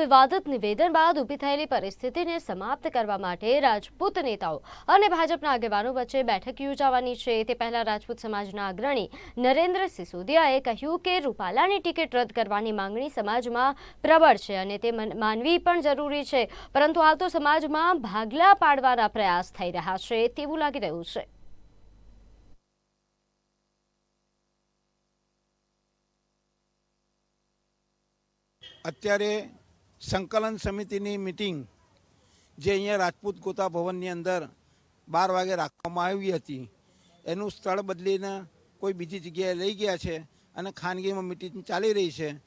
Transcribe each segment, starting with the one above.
વિવાદિત નિવેદન બાદ ઊભી થયેલી પરિસ્થિતિને સમાપ્ત કરવા માટે રાજપૂત નેતાઓ અને ભાજપના આગેવાનો વચ્ચે બેઠક યોજાવાની છે. તે પહેલા રાજપૂત સમાજના અગ્રણી નરેન્દ્ર સિસોદિયાએ કહ્યું કે રૂપાલાની ટિકિટ રદ કરવાની માંગણી સમાજમાં પ્રબળ છે અને તે માનવી પણ જરૂરી છે. પરંતુ હાલ તો સમાજમાં ભાગલા પાડવાના પ્રયાસ થઈ રહ્યા છે તેવું લાગી રહ્યું છે. અત્યારે સંકલન સમિતિની મિટિંગ જે અહીંયા રાજપૂત ગોતા ભવનની અંદર બાર વાગે રાખવામાં આવી હતી. એનું સ્થળ બદલીને કોઈ બીજી જગ્યાએ લઈ ગયા છે અને ખાનગીમાં મિટિંગ ચાલી રહી છે.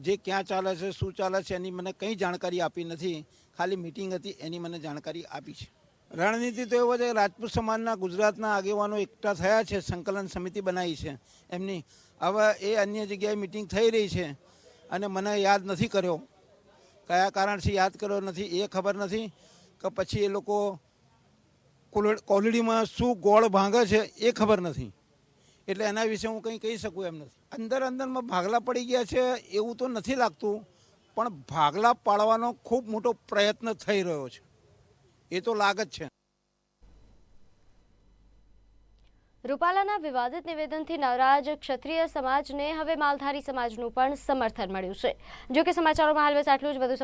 જે ક્યાં ચાલે છે, શું ચાલે છે એની મને કંઈ જાણકારી આપી નથી. ખાલી મિટિંગ હતી, એની મને જાણકારી આપી છે. રણનીતિ તો એવો છે, રાજપૂત સમાજના ગુજરાતના આગેવાનો એકઠા થયા છે, સંકલન સમિતિ બનાવી છે. એમની હવે એ અન્ય જગ્યાએ મિટિંગ થઈ રહી છે અને મને યાદ નથી કર્યો. કયા કારણથી યાદ કર્યો નથી એ ખબર નથી કે પછી એ લોકો કોલ- કોલડીમાં શું ગોળ ભાંગે છે એ ખબર નથી. એટલે એના વિશે હું કંઈ કહી શકું એમ નથી. અંદર અંદરમાં ભાગલા પડી ગયા છે એવું તો નથી લાગતું, પણ ભાગલા પાડવાનો ખૂબ મોટો પ્રયત્ન થઈ રહ્યો છે. એ તો લાગ જ છે. રૂપાલાના વિવાદિત નિવેદનથી નારાજ ક્ષત્રિય સમાજને હવે માલધારી સમાજનું પણ સમર્થન મળ્યું છે. જો કે સમાચારોમાં હાલ બસ આટલું જ. વધુ